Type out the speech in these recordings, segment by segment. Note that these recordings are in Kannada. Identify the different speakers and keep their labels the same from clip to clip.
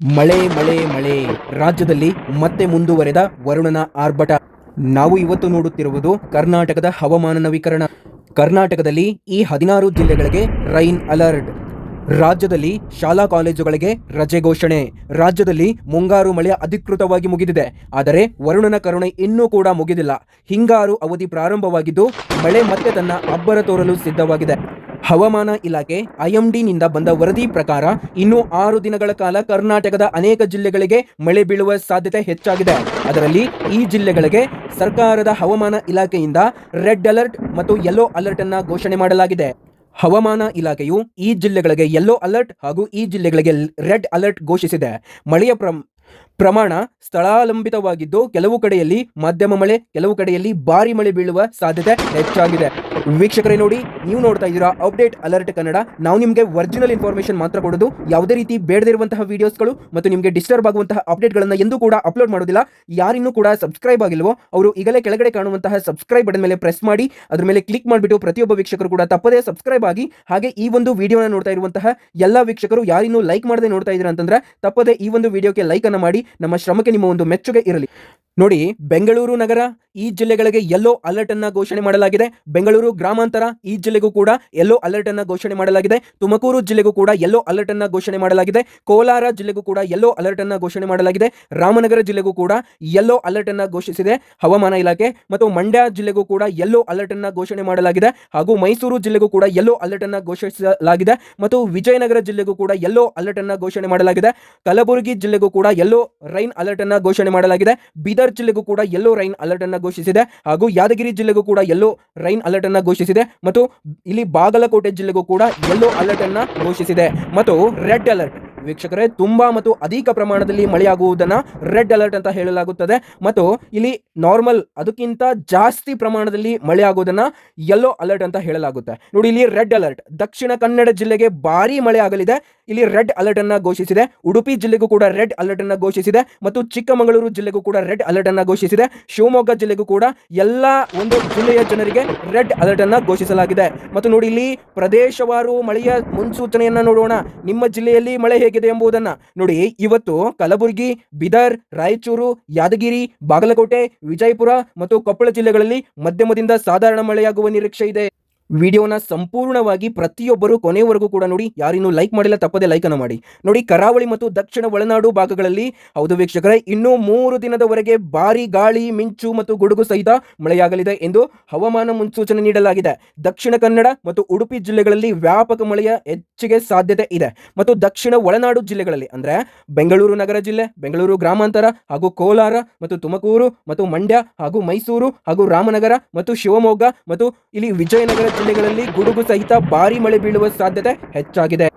Speaker 1: ಮಳೆ ಮಳೆ ಮಳೆ. ರಾಜ್ಯದಲ್ಲಿ ಮತ್ತೆ ಮುಂದುವರೆದ ವರುಣನ ಆರ್ಭಟ. ನಾವು ಇವತ್ತು ನೋಡುತ್ತಿರುವುದು ಕರ್ನಾಟಕದ ಹವಾಮಾನ ನವೀಕರಣ. ಕರ್ನಾಟಕದಲ್ಲಿ ಈ ಹದಿನಾರು ಜಿಲ್ಲೆಗಳಿಗೆ ರೈನ್ ಅಲರ್ಟ್. ರಾಜ್ಯದಲ್ಲಿ ಶಾಲಾ ಕಾಲೇಜುಗಳಿಗೆ ರಜೆ ಘೋಷಣೆ. ರಾಜ್ಯದಲ್ಲಿ ಮುಂಗಾರು ಮಳೆ ಅಧಿಕೃತವಾಗಿ ಮುಗಿದಿದೆ. ಆದರೆ ವರುಣನ ಕರುಣೆ ಇನ್ನೂ ಕೂಡ ಮುಗಿದಿಲ್ಲ. ಹಿಂಗಾರು ಅವಧಿ ಪ್ರಾರಂಭವಾಗಿದ್ದು ಮಳೆ ಮತ್ತೆ ತನ್ನ ಅಬ್ಬರ ತೋರಲು ಸಿದ್ಧವಾಗಿದೆ. ಹವಾಮಾನ ಇಲಾಖೆ ಐಎಂಡಿನಿಂದ ಬಂದ ವರದಿ ಪ್ರಕಾರ ಇನ್ನು ಆರು ದಿನಗಳ ಕಾಲ ಕರ್ನಾಟಕದ ಅನೇಕ ಜಿಲ್ಲೆಗಳಿಗೆ ಮಳೆ ಬೀಳುವ ಸಾಧ್ಯತೆ ಹೆಚ್ಚಾಗಿದೆ. ಅದರಲ್ಲಿ ಈ ಜಿಲ್ಲೆಗಳಿಗೆ ಸರ್ಕಾರದ ಹವಾಮಾನ ಇಲಾಖೆಯಿಂದ ರೆಡ್ ಅಲರ್ಟ್ ಮತ್ತು ಯೆಲ್ಲೋ ಅಲರ್ಟ್ ಅನ್ನ ಘೋಷಣೆ ಮಾಡಲಾಗಿದೆ. ಹವಾಮಾನ ಇಲಾಖೆಯು ಈ ಜಿಲ್ಲೆಗಳಿಗೆ ಯೆಲ್ಲೋ ಅಲರ್ಟ್ ಹಾಗೂ ಈ ಜಿಲ್ಲೆಗಳಿಗೆ ರೆಡ್ ಅಲರ್ಟ್ ಘೋಷಿಸಿದೆ. ಮಳೆಯ ಪ್ರಮ್ ಪ್ರಮಾಣ ಸ್ಥಳಾಲಂಬಿತವಾಗಿದ್ದು ಕೆಲವು ಕಡೆಯಲ್ಲಿ ಮಧ್ಯಮ ಮಳೆ, ಕೆಲವು ಕಡೆಯಲ್ಲಿ ಭಾರಿ ಮಳೆ ಬೀಳುವ ಸಾಧ್ಯತೆ ಹೆಚ್ಚಾಗಿದೆ. ವೀಕ್ಷಕರೇ ನೋಡಿ, ನೀವು ನೋಡ್ತಾ ಇದ್ದೀರಾ ಅಪ್ಡೇಟ್ ಅಲರ್ಟ್ ಕನ್ನಡ ನಾವು ನಿಮಗೆ ಒರಿಜಿನಲ್ ಇನ್ಫಾರ್ಮೇಶನ್ ಮಾತ್ರ ಕೊಡೋದು. ಯಾವುದೇ ರೀತಿ ಬೇಡದಿರುವಂತಹ ವಿಡಿಯೋಸ್ಗಳು ಮತ್ತು ನಿಮಗೆ ಡಿಸ್ಟರ್ಬ್ ಆಗುವಂತಹ ಅಪ್ಡೇಟ್ಗಳನ್ನು ಎಂದೂ ಕೂಡ ಅಪ್ಲೋಡ್ ಮಾಡೋದಿಲ್ಲ. ಯಾರಿನ್ನೂ ಕೂಡ ಸಬ್ಸ್ಕ್ರೈಬ್ ಆಗಿಲ್ವೋ, ಅವರು ಈಗಲೇ ಕೆಳಗಡೆ ಕಾಣುವಂತಹ ಸಬ್ಸ್ಕ್ರೈಬ್ ಬಟನ್ ಮೇಲೆ ಪ್ರೆಸ್ ಮಾಡಿ, ಅದ್ರ ಮೇಲೆ ಕ್ಲಿಕ್ ಮಾಡಿಬಿಟ್ಟು ಪ್ರತಿಯೊಬ್ಬ ವೀಕ್ಷಕರು ಕೂಡ ತಪ್ಪದೇ ಸಬ್ಸ್ಕ್ರೈಬ್ ಆಗಿ, ಹಾಗೆ ಈ ಒಂದು ವಿಡಿಯೋನ ನೋಡ್ತಾ ಇರುವಂತಹ ಎಲ್ಲ ವೀಕ್ಷಕರು ಯಾರಿನ್ನೂ ಲೈಕ್ ಮಾಡದೆ ನೋಡ್ತಾ ಇದ್ದೀರಾ ಅಂತಂದ್ರೆ ತಪ್ಪದೇ ಈ ಒಂದು ವಿಡಿಯೋಕ್ಕೆ ಲೈಕ್ ಅನ್ನ ಮಾಡಿ ನಮ್ಮ ಶ್ರಮಕ್ಕೆ ನಿಮ್ಮ ಒಂದು ಮೆಚ್ಚುಗೆ ಇರಲಿ. ನೋಡಿ, ಬೆಂಗಳೂರು ನಗರ ಈ ಜಿಲ್ಲೆಗಳಿಗೆ ಯೆಲ್ಲೋ ಅಲರ್ಟ್ ಅನ್ನ ಘೋಷಣೆ ಮಾಡಲಾಗಿದೆ. ಬೆಂಗಳೂರು ಗ್ರಾಮಾಂತರ ಈ ಜಿಲ್ಲೆಗೂ ಕೂಡ ಯೆಲ್ಲೋ ಅಲರ್ಟ್ ಅನ್ನ ಘೋಷಣೆ ಮಾಡಲಾಗಿದೆ. ತುಮಕೂರು ಜಿಲ್ಲೆಗೂ ಕೂಡ ಯೆಲ್ಲೋ ಅಲರ್ಟ್ ಅನ್ನ ಘೋಷಣೆ ಮಾಡಲಾಗಿದೆ. ಕೋಲಾರ ಜಿಲ್ಲೆಗೂ ಕೂಡ ಯೆಲ್ಲೋ ಅಲರ್ಟ್ ಅನ್ನ ಘೋಷಣೆ ಮಾಡಲಾಗಿದೆ. ರಾಮನಗರ ಜಿಲ್ಲೆಗೂ ಕೂಡ ಯೆಲ್ಲೋ ಅಲರ್ಟ್ ಅನ್ನ ಘೋಷಿಸಿದೆ ಹವಾಮಾನ ಇಲಾಖೆ ಮತ್ತು ಮಂಡ್ಯ ಜಿಲ್ಲೆಗೂ ಕೂಡ ಯೆಲ್ಲೋ ಅಲರ್ಟ್ ಅನ್ನ ಘೋಷಣೆ ಮಾಡಲಾಗಿದೆ ಹಾಗೂ ಮೈಸೂರು ಜಿಲ್ಲೆಗೂ ಕೂಡ ಯೆಲ್ಲೋ ಅಲರ್ಟ್ ಅನ್ನ ಘೋಷಿಸಲಾಗಿದೆ ಮತ್ತು ವಿಜಯನಗರ ಜಿಲ್ಲೆಗೂ ಕೂಡ ಯೆಲ್ಲೋ ಅಲರ್ಟ್ ಅನ್ನ ಘೋಷಣೆ ಮಾಡಲಾಗಿದೆ. ಕಲಬುರಗಿ ಜಿಲ್ಲೆಗೂ ಕೂಡ ಯೆಲ್ಲೋ ರೈನ್ ಅಲರ್ಟ್ ಅನ್ನ ಘೋಷಣೆ ಮಾಡಲಾಗಿದೆ. ಬೀದರ್ ಜಿಲ್ಲೆಗೂ ಕೂಡ ಯೆಲ್ಲೋ ರೈನ್ ಅಲರ್ಟ್ ಅನ್ನು ಘೋಷಿಸಿದೆ. ಹಾಗೂ ಯಾದಗಿರಿ ಜಿಲ್ಲೆಗೂ ಕೂಡ ಯೆಲ್ಲೋ ರೈನ್ ಅಲರ್ಟ್ ಅನ್ನು ಘೋಷಿಸಿದೆ. ಮತ್ತು ಇಲ್ಲಿ ಬಾಗಲಕೋಟೆ ಜಿಲ್ಲೆಗೂ ಕೂಡ ಯೆಲ್ಲೋ ಅಲರ್ಟ್ ಅನ್ನು ಘೋಷಿಸಿದೆ. ಮತ್ತು ರೆಡ್ ಅಲರ್ಟ್ ವೀಕ್ಷಕರೇ, ತುಂಬಾ ಮತ್ತು ಅಧಿಕ ಪ್ರಮಾಣದಲ್ಲಿ ಮಳೆಯಾಗುವುದನ್ನ ರೆಡ್ ಅಲರ್ಟ್ ಅಂತ ಹೇಳಲಾಗುತ್ತದೆ. ಮತ್ತು ಇಲ್ಲಿ ನಾರ್ಮಲ್ ಅದಕ್ಕಿಂತ ಜಾಸ್ತಿ ಪ್ರಮಾಣದಲ್ಲಿ ಮಳೆಯಾಗುವುದನ್ನು ಯೆಲ್ಲೋ ಅಲರ್ಟ್ ಅಂತ ಹೇಳಲಾಗುತ್ತೆ. ನೋಡಿ, ಇಲ್ಲಿ ರೆಡ್ ಅಲರ್ಟ್ ದಕ್ಷಿಣ ಕನ್ನಡ ಜಿಲ್ಲೆಗೆ ಭಾರಿ ಮಳೆ ಆಗಲಿದೆ ಇಲ್ಲಿ ರೆಡ್ ಅಲರ್ಟ್ ಅನ್ನ ಘೋಷಿಸಿದೆ. ಉಡುಪಿ ಜಿಲ್ಲೆಗೂ ಕೂಡ ರೆಡ್ ಅಲರ್ಟ್ ಅನ್ನ ಘೋಷಿಸಿದೆ. ಮತ್ತು ಚಿಕ್ಕಮಗಳೂರು ಜಿಲ್ಲೆಗೂ ಕೂಡ ರೆಡ್ ಅಲರ್ಟ್ ಅನ್ನ ಘೋಷಿಸಿದೆ. ಶಿವಮೊಗ್ಗ ಜಿಲ್ಲೆಗೂ ಕೂಡ ಎಲ್ಲ ಒಂದು ಜಿಲ್ಲೆಯ ಜನರಿಗೆ ರೆಡ್ ಅಲರ್ಟ್ ಅನ್ನ ಘೋಷಿಸಲಾಗಿದೆ. ಮತ್ತು ನೋಡಿ ಇಲ್ಲಿ ಪ್ರದೇಶವಾರು ಮಳೆಯ ಮುನ್ಸೂಚನೆಯನ್ನ ನೋಡೋಣ. ನಿಮ್ಮ ಜಿಲ್ಲೆಯಲ್ಲಿ ಮಳೆ ಹೇಗಿದೆ ಎಂಬುದನ್ನ ನೋಡಿ. ಇವತ್ತು ಕಲಬುರಗಿ, ಬಿದರ್, ರಾಯಚೂರು, ಯಾದಗಿರಿ, ಬಾಗಲಕೋಟೆ, ವಿಜಯಪುರ ಮತ್ತು ಕೊಪ್ಪಳ ಜಿಲ್ಲೆಗಳಲ್ಲಿ ಮಧ್ಯಮದಿಂದ ಸಾಧಾರಣ ಮಳೆಯಾಗುವ ನಿರೀಕ್ಷೆ ಇದೆ. ವಿಡಿಯೋನ ಸಂಪೂರ್ಣವಾಗಿ ಪ್ರತಿಯೊಬ್ಬರು ಕೊನೆಯವರೆಗೂ ಕೂಡ ನೋಡಿ. ಯಾರಿನ್ನೂ ಲೈಕ್ ಮಾಡಿಲ್ಲ, ತಪ್ಪದೇ ಲೈಕ್ ಅನ್ನು ಮಾಡಿ. ನೋಡಿ, ಕರಾವಳಿ ಮತ್ತು ದಕ್ಷಿಣ ಒಳನಾಡು ಭಾಗಗಳಲ್ಲಿ ಹೌದು ವೀಕ್ಷಕರೇ, ಇನ್ನೂ ಮೂರು ದಿನದವರೆಗೆ ಭಾರಿ ಗಾಳಿ, ಮಿಂಚು ಮತ್ತು ಗುಡುಗು ಸಹಿತ ಮಳೆಯಾಗಲಿದೆ ಎಂದು ಹವಾಮಾನ ಮುನ್ಸೂಚನೆ ನೀಡಲಾಗಿದೆ. ದಕ್ಷಿಣ ಕನ್ನಡ ಮತ್ತು ಉಡುಪಿ ಜಿಲ್ಲೆಗಳಲ್ಲಿ ವ್ಯಾಪಕ ಮಳೆಯ ಹೆಚ್ಚಿಗೆ ಸಾಧ್ಯತೆ ಇದೆ. ಮತ್ತು ದಕ್ಷಿಣ ಒಳನಾಡು ಜಿಲ್ಲೆಗಳಲ್ಲಿ ಅಂದರೆ ಬೆಂಗಳೂರು ನಗರ ಜಿಲ್ಲೆ, ಬೆಂಗಳೂರು ಗ್ರಾಮಾಂತರ ಹಾಗೂ ಕೋಲಾರ ಮತ್ತು ತುಮಕೂರು ಮತ್ತು ಮಂಡ್ಯ ಹಾಗೂ ಮೈಸೂರು ಹಾಗೂ ರಾಮನಗರ ಮತ್ತು ಶಿವಮೊಗ್ಗ ಮತ್ತು ಇಲ್ಲಿ ವಿಜಯನಗರ ಜಿಲ್ಲೆಗಳಲ್ಲಿ ಗುಡುಗು ಸಹಿತ ಭಾರಿ ಮಳೆ ಬೀಳುವ ಸಾಧ್ಯತೆ ಹೆಚ್ಚಾಗಿದೆ.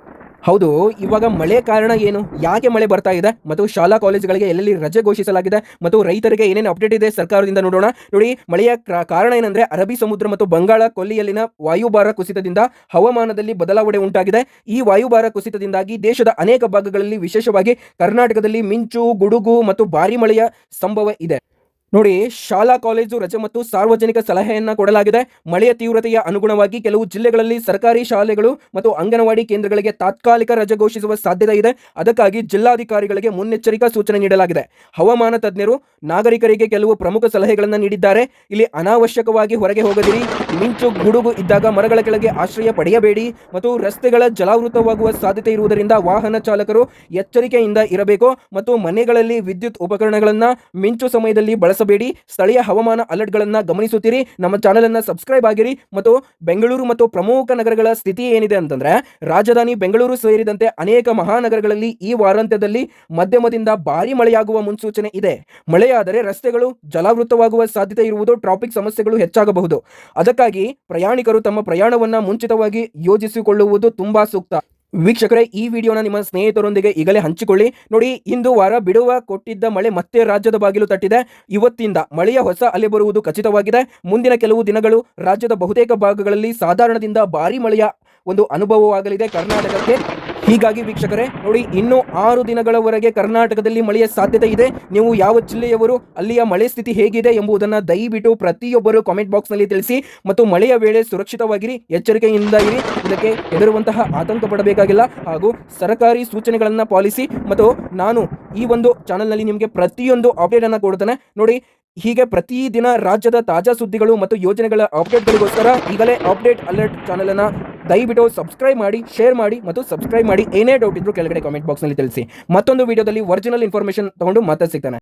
Speaker 1: ಹೌದು, ಇವಾಗ ಮಳೆ ಕಾರಣ ಏನು? ಯಾಕೆ ಮಳೆ ಬರ್ತಾ ಇದೆ? ಮತ್ತು ಶಾಲಾ ಕಾಲೇಜುಗಳಿಗೆ ಎಲ್ಲೆಲ್ಲಿ ರಜೆ ಘೋಷಿಸಲಾಗಿದೆ? ಮತ್ತು ರೈತರಿಗೆ ಏನೇನು ಅಪ್ಡೇಟ್ ಇದೆ ಸರ್ಕಾರದಿಂದ ನೋಡೋಣ. ನೋಡಿ, ಮಳೆಯ ಕ್ರ- ಕಾರಣ ಏನಂದ್ರೆ ಅರಬ್ಬಿ ಸಮುದ್ರ ಮತ್ತು ಬಂಗಾಳ ಕೊಲ್ಲಿಯಲ್ಲಿನ ವಾಯುಭಾರ ಕುಸಿತದಿಂದ ಹವಾಮಾನದಲ್ಲಿ ಬದಲಾವಣೆ ಉಂಟಾಗಿದೆ. ಈ ವಾಯುಭಾರ ಕುಸಿತದಿಂದಾಗಿ ದೇಶದ ಅನೇಕ ಭಾಗಗಳಲ್ಲಿ, ವಿಶೇಷವಾಗಿ ಕರ್ನಾಟಕದಲ್ಲಿ ಮಿಂಚು, ಗುಡುಗು ಮತ್ತು ಭಾರಿ ಮಳೆಯ ಸಂಭವ ಇದೆ. ನೋಡಿ, ಶಾಲಾ, ಕಾಲೇಜು ರಜೆ ಮತ್ತು ಸಾರ್ವಜನಿಕ ಸಲಹೆಯನ್ನ ಕೊಡಲಾಗಿದೆ. ಮಳೆಯ ತೀವ್ರತೆಯ ಅನುಗುಣವಾಗಿ ಕೆಲವು ಜಿಲ್ಲೆಗಳಲ್ಲಿ ಸರ್ಕಾರಿ ಶಾಲೆಗಳು ಮತ್ತು ಅಂಗನವಾಡಿ ಕೇಂದ್ರಗಳಿಗೆ ತಾತ್ಕಾಲಿಕ ರಜೆ ಘೋಷಿಸುವ ಸಾಧ್ಯತೆ ಇದೆ. ಅದಕ್ಕಾಗಿ ಜಿಲ್ಲಾಧಿಕಾರಿಗಳಿಗೆ ಮುನ್ನೆಚ್ಚರಿಕಾ ಸೂಚನೆ ನೀಡಲಾಗಿದೆ. ಹವಾಮಾನ ತಜ್ಞರು, ನಾಗರಿಕರಿಗೆ ಕೆಲವು ಪ್ರಮುಖ ಸಲಹೆಗಳನ್ನು ನೀಡಿದ್ದಾರೆ. ಇಲ್ಲಿ ಅನಾವಶ್ಯಕವಾಗಿ ಹೊರಗೆ ಹೋಗದಿರಿ. ಮಿಂಚು, ಗುಡುಗು ಇದ್ದಾಗ ಮರಗಳ ಕೆಳಗೆ ಆಶ್ರಯ ಪಡೆಯಬೇಡಿ ಮತ್ತು ರಸ್ತೆಗಳ ಜಲಾವೃತವಾಗುವ ಸಾಧ್ಯತೆ ಇರುವುದರಿಂದ ವಾಹನ ಚಾಲಕರು ಎಚ್ಚರಿಕೆಯಿಂದ ಇರಬೇಕು ಮತ್ತು ಮನೆಗಳಲ್ಲಿ ವಿದ್ಯುತ್ ಉಪಕರಣಗಳನ್ನು ಮಿಂಚು ಸಮಯದಲ್ಲಿ ಬಳಸಬೇಡಿ ಸ್ಥಳೀಯ ಹವಾಮಾನ ಅಲರ್ಟ್ಗಳನ್ನು ಗಮನಿಸುತ್ತೀರಿ. ನಮ್ಮ ಚಾನೆಲ್ ಅನ್ನ ಸಬ್ಸ್ಕ್ರೈಬ್ ಆಗಿರಿ ಮತ್ತು ಬೆಂಗಳೂರು ಮತ್ತು ಪ್ರಮುಖ ನಗರಗಳ ಸ್ಥಿತಿ ಏನಿದೆ ಅಂತಂದ್ರೆ, ರಾಜಧಾನಿ ಬೆಂಗಳೂರು ಸೇರಿದಂತೆ ಅನೇಕ ಮಹಾನಗರಗಳಲ್ಲಿ ಈ ವಾರಾಂತ್ಯದಲ್ಲಿ ಮಧ್ಯಮದಿಂದ ಭಾರಿ ಮಳೆಯಾಗುವ ಮುನ್ಸೂಚನೆ ಇದೆ. ಮಳೆಯಾದರೆ ರಸ್ತೆಗಳು ಜಲಾವೃತವಾಗುವ ಸಾಧ್ಯತೆ ಇರುವುದು, ಟ್ರಾಫಿಕ್ ಸಮಸ್ಯೆಗಳು ಹೆಚ್ಚಾಗಬಹುದು. ಅದಕ್ಕಾಗಿ ಪ್ರಯಾಣಿಕರು ತಮ್ಮ ಪ್ರಯಾಣವನ್ನು ಮುಂಚಿತವಾಗಿ ಯೋಜಿಸಿಕೊಳ್ಳುವುದು ತುಂಬಾ ಸೂಕ್ತ. ವೀಕ್ಷಕರೇ, ಈ ವಿಡಿಯೋನ ನಿಮ್ಮ ಸ್ನೇಹಿತರೊಂದಿಗೆ ಈಗಲೇ ಹಂಚಿಕೊಳ್ಳಿ. ನೋಡಿ, ಇಂದು ವಾರ ಬಿಡುವ ಕೊಟ್ಟಿದ್ದ ಮಳೆ ಮತ್ತೆ ರಾಜ್ಯದ ಬಾಗಿಲು ತಟ್ಟಿದೆ. ಇವತ್ತಿಂದ ಮಳೆಯ ಹೊಸ ಅಲೆ ಬರುವುದು ಖಚಿತವಾಗಿದೆ. ಮುಂದಿನ ಕೆಲವು ದಿನಗಳು ರಾಜ್ಯದ ಬಹುತೇಕ ಭಾಗಗಳಲ್ಲಿ ಸಾಧಾರಣದಿಂದ ಭಾರಿ ಮಳೆಯ ಒಂದು ಅನುಭವವಾಗಲಿದೆ. ಕರ್ನಾಟಕಕ್ಕೆ ಹೀಗಾಗಿ ವೀಕ್ಷಕರೇ, ನೋಡಿ, ಇನ್ನು ಆರು ದಿನಗಳವರೆಗೆ ಕರ್ನಾಟಕದಲ್ಲಿ ಮಳೆಯ ಸಾಧ್ಯತೆ ಇದೆ. ನೀವು ಯಾವ ಜಿಲ್ಲೆಯವರು, ಅಲ್ಲಿಯ ಮಳೆ ಸ್ಥಿತಿ ಹೇಗಿದೆ ಎಂಬುದನ್ನು ದಯವಿಟ್ಟು ಪ್ರತಿಯೊಬ್ಬರು ಕಾಮೆಂಟ್ ಬಾಕ್ಸ್ನಲ್ಲಿ ತಿಳಿಸಿ ಮತ್ತು ಮಳೆಯ ವೇಳೆ ಸುರಕ್ಷಿತವಾಗಿರಿ, ಎಚ್ಚರಿಕೆಯಿಂದ ಇರಿ. ಇದಕ್ಕೆ ಹೆದರುವಂತಹ ಆತಂಕ ಪಡಬೇಕಾಗಿಲ್ಲ. ಹಾಗೂ ಸರ್ಕಾರಿ ಸೂಚನೆಗಳನ್ನು ಪಾಲಿಸಿ ಮತ್ತು ನಾನು ಈ ಒಂದು ಚಾನಲ್ನಲ್ಲಿ ನಿಮಗೆ ಪ್ರತಿಯೊಂದು ಅಪ್ಡೇಟ್ ಅನ್ನು ಕೊಡ್ತೇನೆ. ನೋಡಿ, ಹೀಗೆ ಪ್ರತಿದಿನ ರಾಜ್ಯದ ತಾಜಾ ಸುದ್ದಿಗಳು ಮತ್ತು ಯೋಜನೆಗಳ ಅಪ್ಡೇಟ್ಗಳಿಗೋಸ್ಕರ ಈಗಲೇ ಅಪ್ಡೇಟ್ ಅಲರ್ಟ್ ಚಾನಲ್ ಅನ್ನ ದಯವಿಟ್ಟು ಸಬ್ಸ್ಕ್ರೈಬ್ ಮಾಡಿ ಶೇರ್ ಮಾಡಿ ಮತ್ತು ಸಬ್ಸ್ಕ್ರೈಬ್ ಮಾಡಿ. ಏನೇ ಡೌಟ್ ಇದ್ರೂ ಕೆಳಗಡೆ ಕಾಮೆಂಟ್ ಬಾಕ್ಸ್ನಲ್ಲಿ ತಿಳಿಸಿ. ಮತ್ತೊಂದು ವಿಡಿಯೋದಲ್ಲಿ ಒರಿಜಿನಲ್ ಇನ್ಫಾರ್ಮೇಷನ್ ತಗೊಂಡು ಮತ್ತೆ ಸಿಗ್ತಾನೆ.